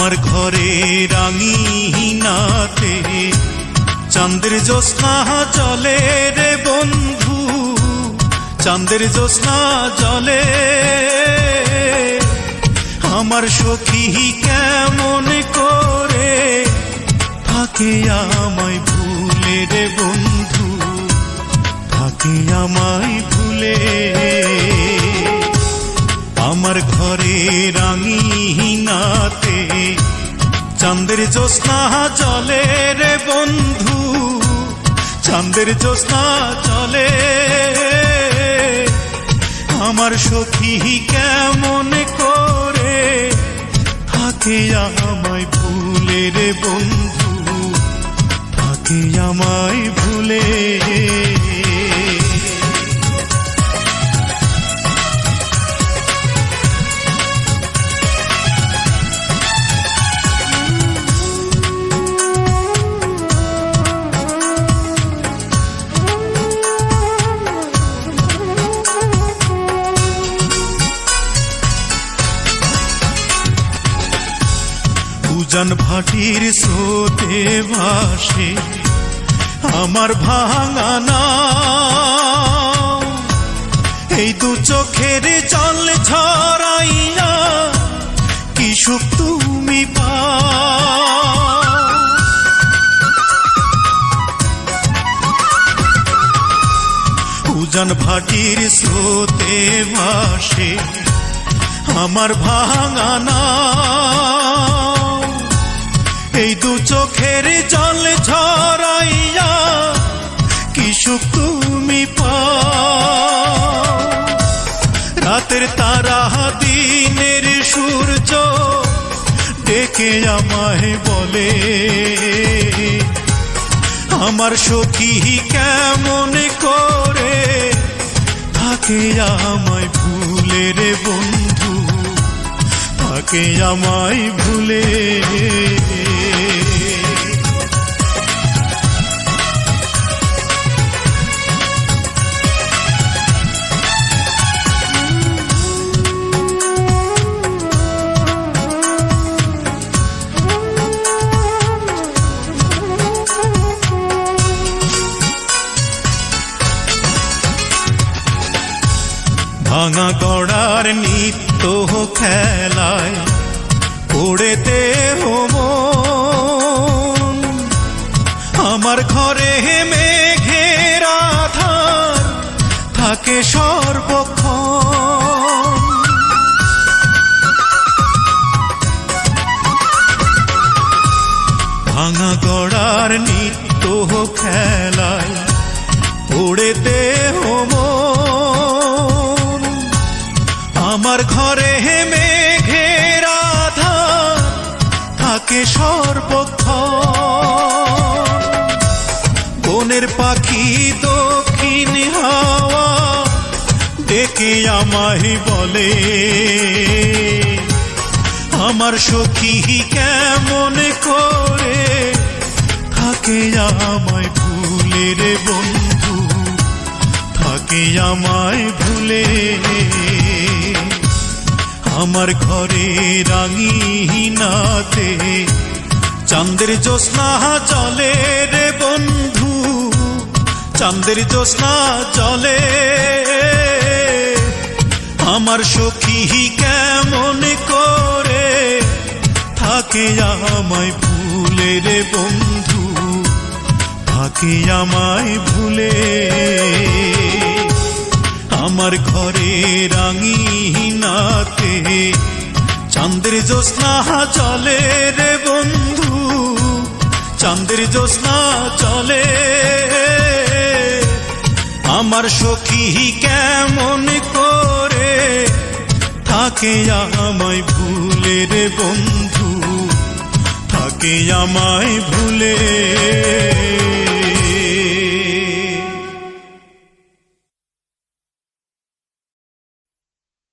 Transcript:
আমার ঘরে রাঙিনাতে চাঁদের জ্যোৎস্না চলে রে বন্ধু, চাঁদের জ্যোৎস্না জলে। আমার সখী কেমন করে থাকে আমায় ভুলে রে বন্ধু, থাকে আমায় ভুলে। আমার ঘরে রাঙিনাতে চাঁদের জ্যোৎস্না জলে রে বন্ধু, চাঁদের জ্যোৎস্না চলে। আমার সখী কেমন করে থাকে আমায় ভুলে রে বন্ধু, থাকে আমায় ভুলে উজান ভাটির স্রোতে ভাসে আমার ভাঙানা এই দু চোখের জল ঝরাইয়া কি সুখ তুমি পা উজান ভাটির স্রোতে ভাসে আমার ভাঙানা এই দু চোখের জল ঝরাইয়া কি সুখ তুমি রাতের তারা দিনের সূর্য ডেকে আমায় বলে, আমার সখী কেমন করে থাকে আমায় ভুলে রে বন্ধু? থাকে আমায় ভুলে ভাঙা গড়ার নিত্য খেলায়, পড়েতে হোম আমার ঘরে মেঘের আধার থাকে সর্বক্ষণ। ভাঙা গড়ার নিত্য খেলায়, পড়েতে থাকে সর্বক্ষণ। বনের পাখি দক্ষিণ হাওয়া ডেকে আমায় বলে, আমার সখী কেমন করে থাকে আমায় ভুলে রে বন্ধু, থাকে আমায় ভুলে আমার ঘরে রাঙিনাতে চাঁদের জ্যোৎস্না চলে রে বন্ধু, চাঁদের জ্যোৎস্না চলে। আমার সখী কেমন করে থাকে আমায় ভুলে রে বন্ধু, থাকে আমায় ভুলে। আমার ঘরে রাঙিনাতে চাঁদের জ্যোৎস্না চলে রে বন্ধু, চাঁদের জ্যোৎস্না চলে। আমার সখী কেমন করে থাকে আমায় ভুলে রে বন্ধু, থাকে আমায় ভুলে।